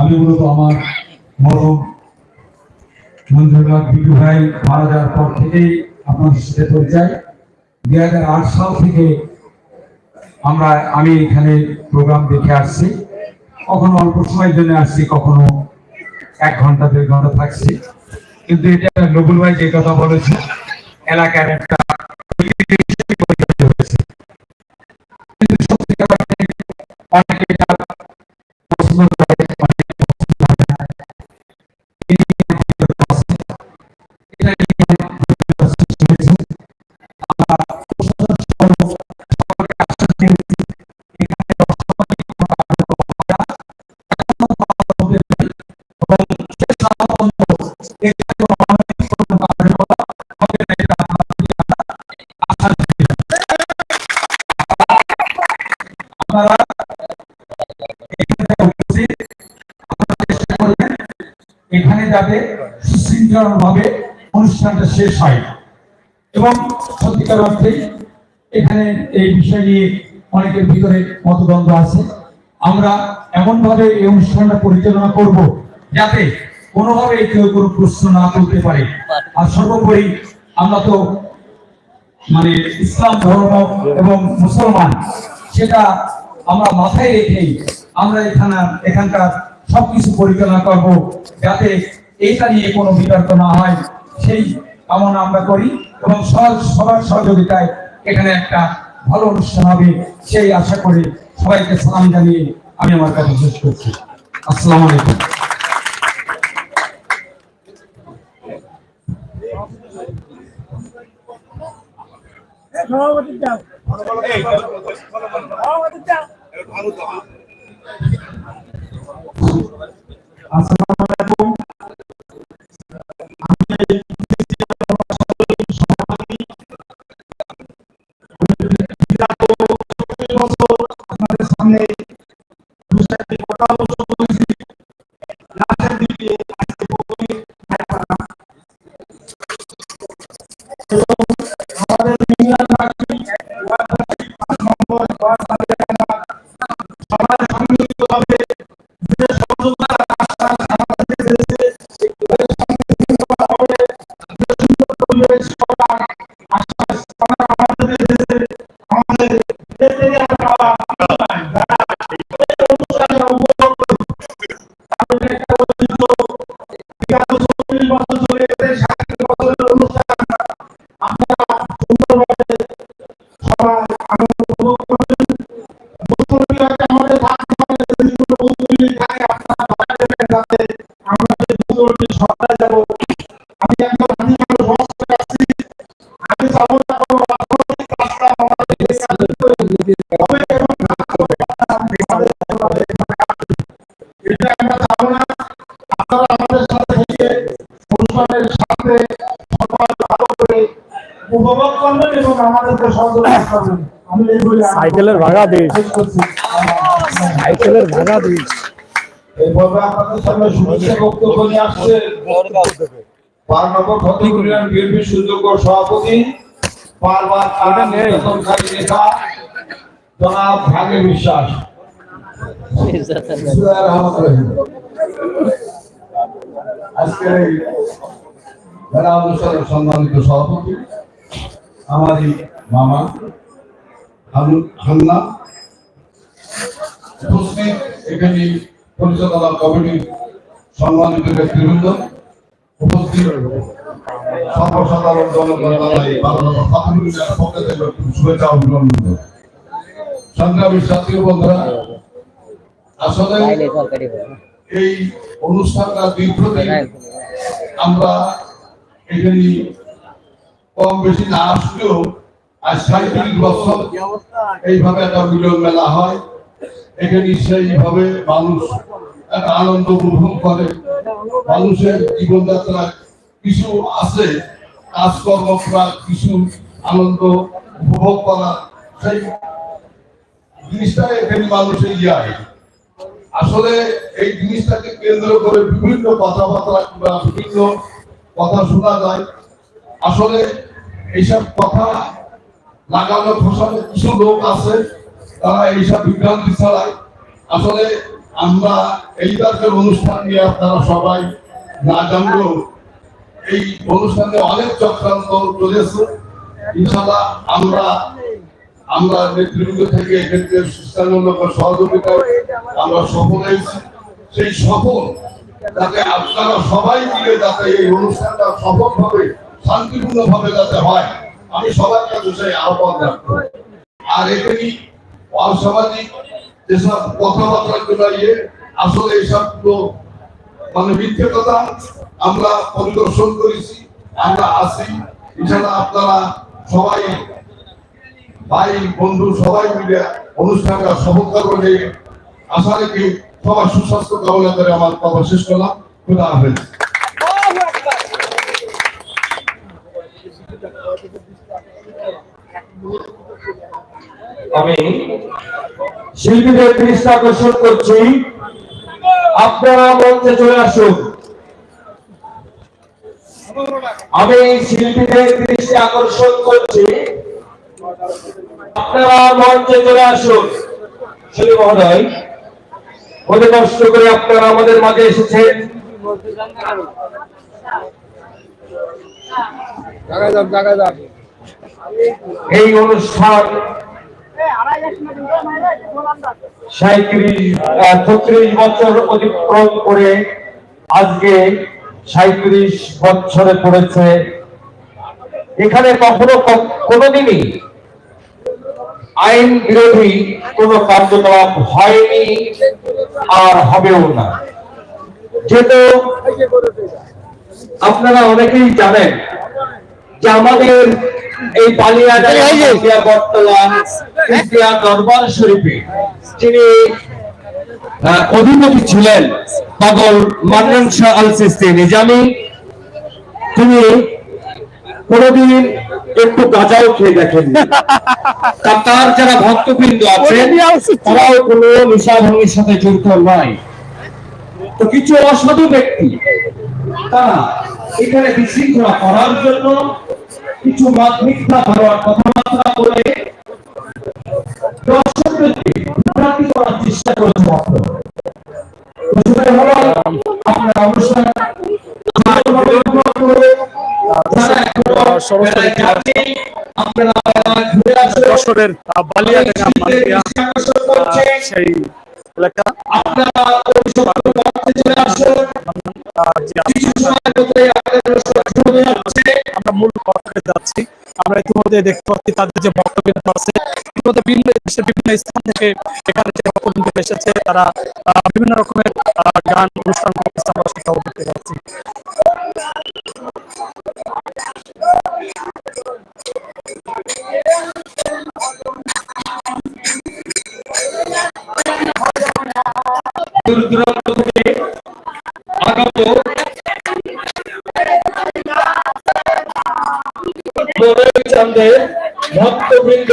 আমি মূলত আমার মরম মঞ্জুরনাথ বিটু ভাই মারা যাওয়ার পর থেকেই আপনার সাথে পরিচয়। দুই হাজার আট সাল থেকে আমরা, আমি এখানে প্রোগ্রাম দেখে আসছি। কখনো অল্প সময়ের জন্য আসছি, কখনো এক ঘণ্টা, দেড় ঘণ্টা থাকছি। কিন্তু এটা নবুল ভাই যে কথা বলেছে, এলাকার একটা এখানে যাতে সুশৃঙ্খল ভাবে অনুষ্ঠানটা শেষ হয়। এবং সত্যিকার অর্থে এখানে এই বিষয় নিয়ে অনেকের ভিতরে মতদ্বন্দ্ব আছে। আমরা এমন ভাবে এই অনুষ্ঠানটা পরিচালনা করব যাতে কোনোভাবে কেউ কোনো প্রশ্ন না তুলতে পারে। আর সর্বোপরি আমরা তো মানে ইসলাম ধর্ম এবং মুসলমান, সেটা আমরা মাথায় রেখেই আমরা এখানে এখানকার সবকিছু পরিচালনা করব যাতে এটা নিয়ে কোনো বিতর্ক না হয়। সেই কামনা আমরা করি এবং সবার সবার সহযোগিতায় এখানে একটা ভালো অনুষ্ঠান হবে সেই আশা করে সবাইকে সালাম জানিয়ে আমি আমার কথা শেষ করছি। আসসালামু আলাইকুম। সভাপতি যাও সভাপতি যাও আসসালামু সাইকেলের ভাড়া দিস। সাইকেলের ভাড়া দিস। এরপরে আপনাদের সামনে শুভেচ্ছা বক্তব্য নিয়ে আসছে। ফতেপুরিয়ান বিএনপি সুযোগ্য সভাপতি বারবার নেতা জনাব ভাগে বিশ্বাস। আজকের এই মেলা অনুষ্ঠানের সম্মানিত সভাপতি আমারই মামা হানু- হান্না। উপস্থিত এখানে পরিচালনা কমিটির সম্মানিত ব্যক্তিবৃন্দ। উপস্থিত সর্বসাধারণ শুভেচ্ছা অভিনন্দন। সংগ্রামী জাতীয় বন্ধুরা আসলে। এই অনুষ্ঠানটা দীর্ঘদিন আমরা এখানে কম বেশি না আসলেও আজ সাঁত্রিশ বছর এইভাবে একটা মিলন মেলা হয়। এখানে সেইভাবে মানুষ একটা আনন্দ উপভোগ করে। মানুষের জীবনযাত্রা কিছু আছে, কাজকর্ম করা কিছু আনন্দ উপভোগ করা, সেই জিনিসটা এখানে মানুষের যায় আসলে এই জিনিসটাকে কেন্দ্র করে বিভিন্ন কথাবার্তা বা বিভিন্ন কথা শোনা যায়। আসলে এইসব কথা লাগানো ফসানো কিছু লোক আছে, তারা এইসব বিভ্রান্তি ছাড়ায় আসলে আমরা এইবারকার অনুষ্ঠান নিয়ে আপনারা সবাই না জানলেও এই অনুষ্ঠানে অনেক চক্রান্ত চলেছে। ইনশাল্লাহ আমরা আমরা নেতৃবৃন্দ থেকে এক্ষেত্রে সুস্থানমূলক সহযোগিতা আমরা সফল হয়েছি। সেই সফল যাতে আপনারা সবাই মিলে যাতে এই অনুষ্ঠানটা সফলভাবে, শান্তিপূর্ণভাবে যাতে হয়, আমি সবার কাছে সেই আহ্বান রাখব আর এখানে অসামাজিক যেসব কথাবার্তা গুলো ইয়ে আসলে এইসব মানে মিথ্যে কথা আমরা পরিদর্শন করেছি, আমরা আছি। ইনশাল্লাহ আপনারা সবাই, ভাই, বন্ধু, সবাই মিলে অনুষ্ঠানটা করবেন এই আশা রেখে সবার সুস্বাস্থ্য কামনা করে আমার কথা শেষ করলাম। খুদা হাফেজ। আমি শিল্পীদের দৃষ্টি আকর্ষণ করছি। আপনারা মঞ্চে চলে আসুন। আমি শিল্পীদের দৃষ্টি আকর্ষণ করছি। আপনারা মঞ্চে চলে আসুন। শিল্পী মহোদয় অনেক কষ্ট করে আপনারা আমাদের মাঝে এসেছেন। এই অনুষ্ঠান ছত্রিশ বছর অতিক্রম করে আজকে সাঁত্রিশ বছরে পড়েছে। এখানে কখনো কোনোদিনই আইন বিরোধী কোনো কার্যকলাপ হয়নি আর হবেও না। যেহেতু আপনারা অনেকেই জানেন যে আমাদের এই বালিয়া বটতলা ক্রিস্টিয়া দরবার শরীফে যিনি অধিপতি ছিলেন পাগল মান্নান শাহ আল সিস্তি নিজামি। তিনি কোনদিন একটু গাঁজাও খেয়ে দেখেন তার যারা ভক্তবৃন্দ আছেন তারাও কোনো নিশা ভাঙের সাথে জড়িত নয়। তো কিছু অসাধু ব্যক্তি তারা এখানে বিশৃঙ্খলা করার জন্য কিছু মিথ্যা ধারণা কথাবার্তা বলে দর্শকদেরকে বিভ্রান্তি করার চেষ্টা করেছে মাত্র আপনার অনুষ্ঠান। সেই এলাকা আপনারা চলে আসুন আমরা মূল পথে যাচ্ছি। আমরা ইতিমধ্যে দেখতে পাচ্ছি তাদের যে বক্তব্য আছে। ইতিমধ্যে বিভিন্ন দেশের বিভিন্ন স্থান থেকে এখানে যে বক্তব্য এসেছে, তারা বিভিন্ন রকমের গান, অনুষ্ঠান করতে আমরা দেখতে পাচ্ছি। চান্দের ভক্তবৃন্দ।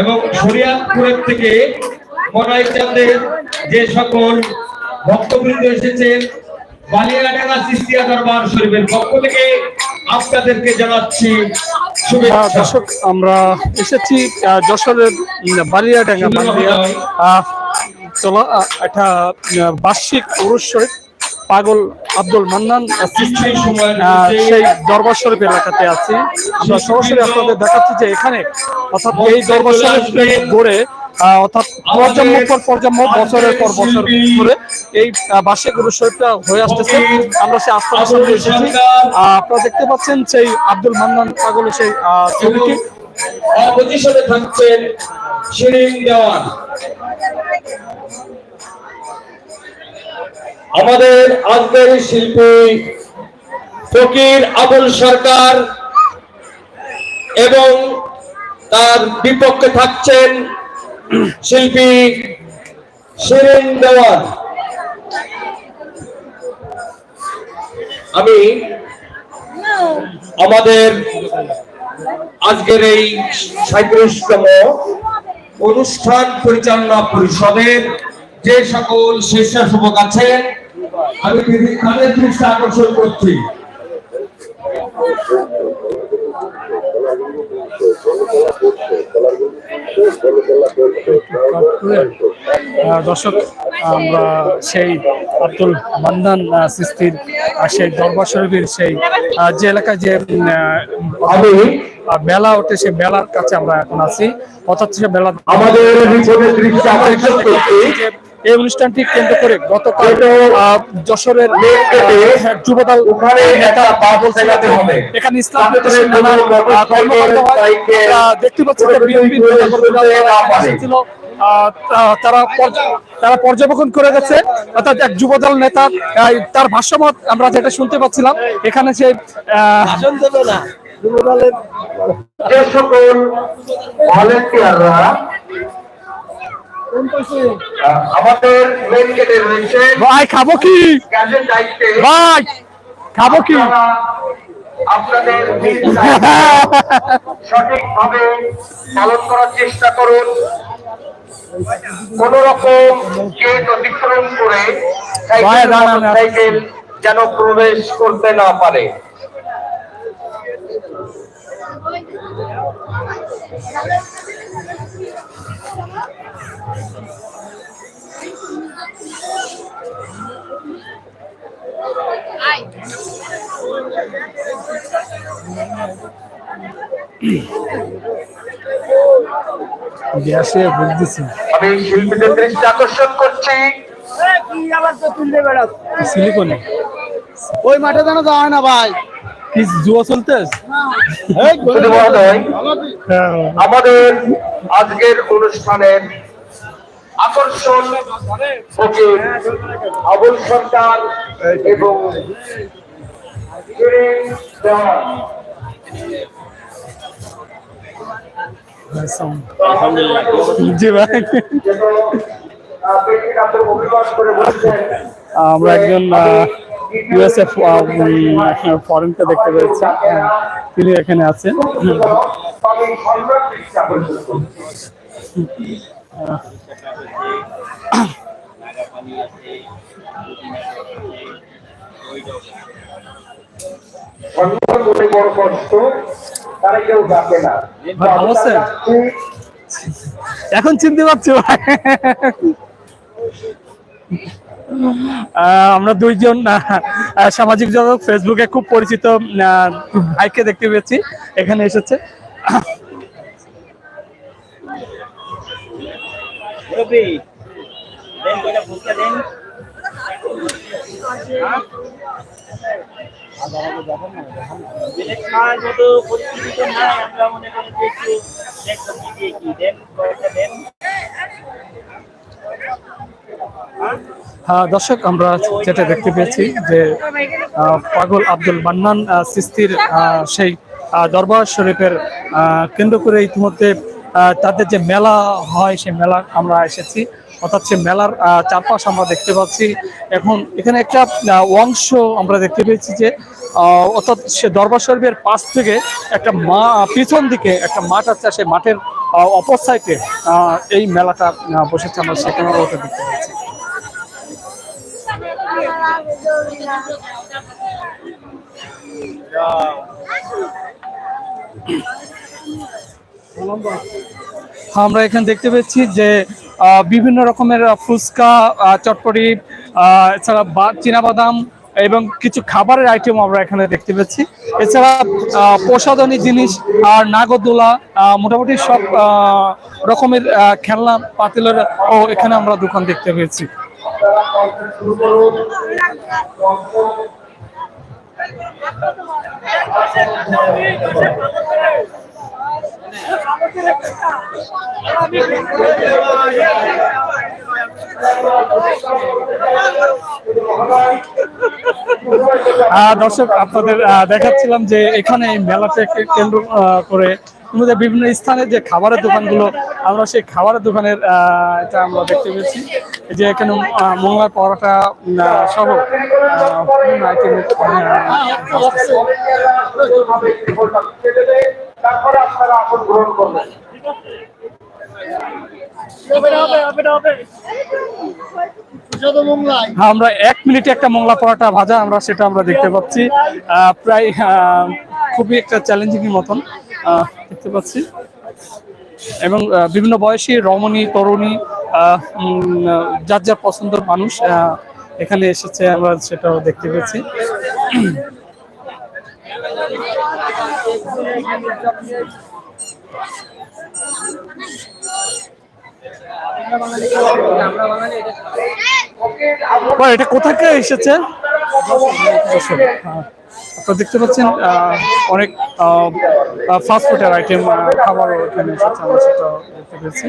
এবং শরিয়াতপুরের থেকে মনাই চাঁদের যে সকল ভক্তবৃন্দ এসেছেন বালিয়াডাঙ্গা সিস্তিয়া দরবার শরীফের পক্ষ থেকে আপনাদেরকে জানাচ্ছি দর্শক আমরা এসেছি যশোরের বালিয়াডাঙ্গা চলা একটা বার্ষিক শরীফ। পাগল আব্দুল মান্নান সেই দরবার শরীফ এলাকাতে আছি। আমরা সরাসরি আপনাদের দেখাচ্ছি যে এখানে অর্থাৎ এই দরবার শরীফ গড়ে অর্থাৎ পর্যাম্য পর পর্যাম্য বছরের পর বছর ধরে এই বার্ষিক শরীফটা হয়ে আসতেছে। আমরা সেই আস্থার সামনে এসেছি। আপনারা দেখতে পাচ্ছেন সেই আব্দুল মান্নান পাগলের সেই ছবিটি। অপোজিশনে থাকছেন শিরিন দেওয়ান। আমাদের আজকের শিল্পী ফকির আবুল সরকার এবং তার বিপক্ষে থাকছেন শিল্পী শিরিন দেওয়ান। আমি আমাদের আজকের এই সাঁত্রিশতম অনুষ্ঠান পরিচালনা পরিষদের যে সকল স্বেচ্ছাসেবক আছেন আমি তাদের দৃষ্টি আকর্ষণ করছি। দর্শক আমরা সেই আব্দুল মান্নান আহ, সিস্তির সেই দরবার শরীফের সেই যে এলাকায় যে আমি মেলা ওঠে সেই মেলার কাছে আমরা এখন আছি। অর্থাৎ সে মেলা আমাদের এই অনুষ্ঠানটি কেন্দ্র করে গতকাল আহ, যশোরের আহ, যুবদল এখানে ইসলাম হয়। দেখতে পাচ্ছি ছিল তারা তারা পর্যবেক্ষণ করে গেছে। অর্থাৎ এক যুবদল নেতা তার ভাষ্যমত আমরা যেটা শুনতে পাচ্ছিলাম এখানে সে আহ, সকল ভলেন্টিয়াররা আমাদের মেন গেটে রয়েছে। ভাই খাব কি? ভাই খাব কি? আপনাদের সঠিকভাবে পালন করার চেষ্টা করুন। কোন রকম গেট অতিক্রম করে। সাইকেল যেন প্রবেশ করতে না পারে। গ্যাসে বুঝতেছি আমি শিল্পীদের দৃষ্টি আকর্ষণ করছি। সিলিকনে? ওই মাঠে যেন যাওয়া হয় না ভাই। কি জুয়া চলতেস হ্যাঁ আমাদের আজকের অনুষ্ঠানের আকর্ষণ আবুল সরকার এবং আমরা একজন ইউএসএ ফরেনকে দেখতে পেয়েছি। তিনি এখানে আছেন। এখন চিনতে পারছি আমরা দুইজন সামাজিক যোগাযোগ ফেসবুকে খুব পরিচিত ভাইকে দেখতে পেয়েছি। এখানে এসেছে। মুরব্বী, দেন কয়টা ফুচকা দেন? হ্যাঁ দর্শক, আমরা যেটা দেখতে পেয়েছি যে পাগল আব্দুল মান্নান সিস্তির সেই দরবার শরীফের কেন্দ্র করে ইতিমধ্যে তাদের যে মেলা হয় সেই মেলা আমরা এসেছি। অর্থাৎ সে মেলার চারপাশ আমরা দেখতে পাচ্ছি। এখন এখানে একটা অংশ আমরা দেখতে পেয়েছি যে অর্থাৎ সে দরবার শরীফের পাশ থেকে একটা মা পিছন দিকে একটা মাঠ আছে সেই মাঠের অপর সাইডে এই মেলাটা বসেছে আমরা সেখানে ওটা দেখতে পাচ্ছি। হ্যাঁ, আমরা এখানে দেখতে পেয়েছি যে বিভিন্ন রকমের ফুচকা চটপটি এছাড়া বা- চীনাবাদাম এবং কিছু খাবারের আইটেম আমরা এখানে দেখতে পেয়েছি। এছাড়া প্রসাধনী জিনিস আর নাগরদোলা মোটামুটি সব রকমের খেলনা, পাতিলের ও এখানে আমরা দোকান দেখতে পেয়েছি। দর্শক, আপনাদের দেখাচ্ছিলাম যে এখানে মেলাটাকে কেন্দ্র করে আমাদের বিভিন্ন স্থানে যে খাবারের দোকানগুলো, আমরা সেই খাবারের দোকানের এটা আমরা দেখতে পেয়েছি। যে এখানে মোংলার পরোটা সহ আইটেমের তারপরে আপনারা আসন গ্রহণ করবেন। হ্যাঁ, আমরা এক মিনিটে একটা মোংলা পরোটা ভাজা আমরা সেটা আমরা দেখতে পাচ্ছি। আহ, প্রায় আহ, খুবই একটা চ্যালেঞ্জিং মতন আহ, দেখতে পাচ্ছি। এবং বিভিন্ন বয়সী রমণী তরুণী আহ, যার যার পছন্দের মানুষ এখানে এসেছে আমরা সেটাও দেখতে পেয়েছি বা এটা কোথা থেকে এসেছে। আপনারা দেখতে পাচ্ছেন অনেক ফাস্ট ফুডের আইটেম খাবারও এখানে এসেছে, আমরা সেটা দেখতে পেয়েছি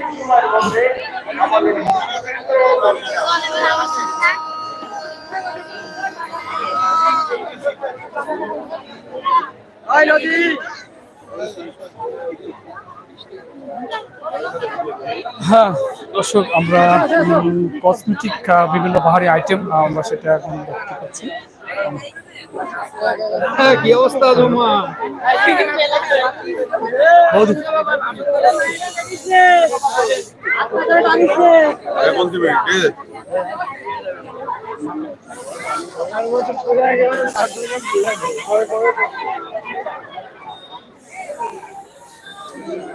হ্যাঁ দর্শক আমরা কসমেটিক বিভিন্ন বাহারি আইটেম আমরা সেটা এখন দেখতে পাচ্ছি। কি অবস্থা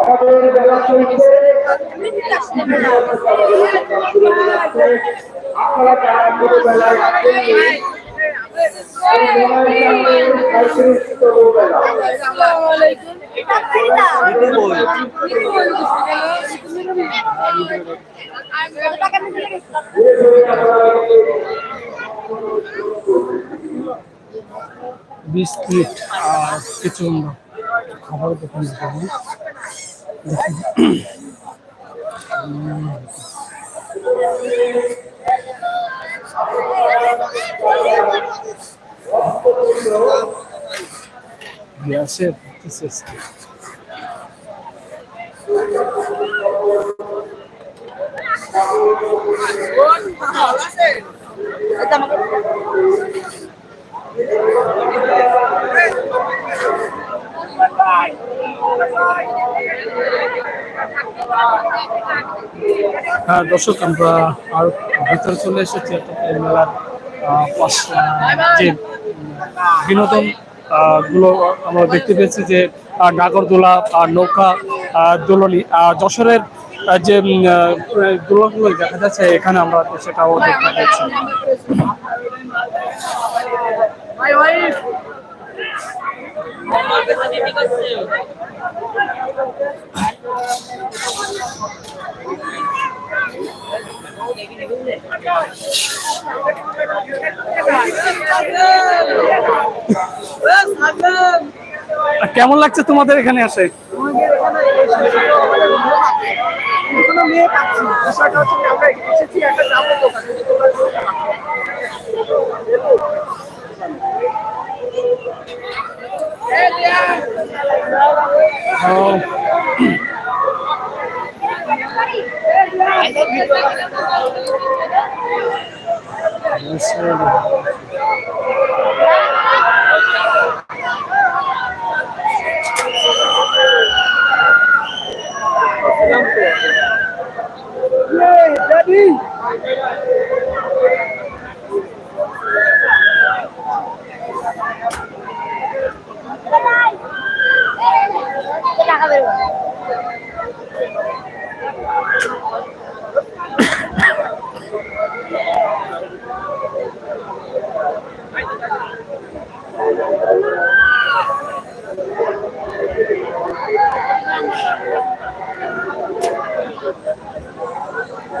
আমাদের বেলা চলছে আপনারা তারা পুরো বেলায় আসেন বিস্কিট আর কিছু খাবার দোকান দেখাবো। গ্যাসের শেষ হ্যাঁ দর্শক, আমরা আর ভিতরে চলে এসেছি মেলার যে বিনোদনগুলো আমরা দেখতে পেয়েছি যে নাগরদোলা আর নৌকা দোলনি যশোরের যে দোলনগুলো দেখা যাচ্ছে, এখানে আমরা সেটাও দেখতে পাচ্ছি আর কেমন লাগছে তোমাদের এখানে আসে কোনো মেয়ে পাচ্ছি বিষয়টা হচ্ছে আমরা এসেছি একটা জামার দোকানে। ও, Yay,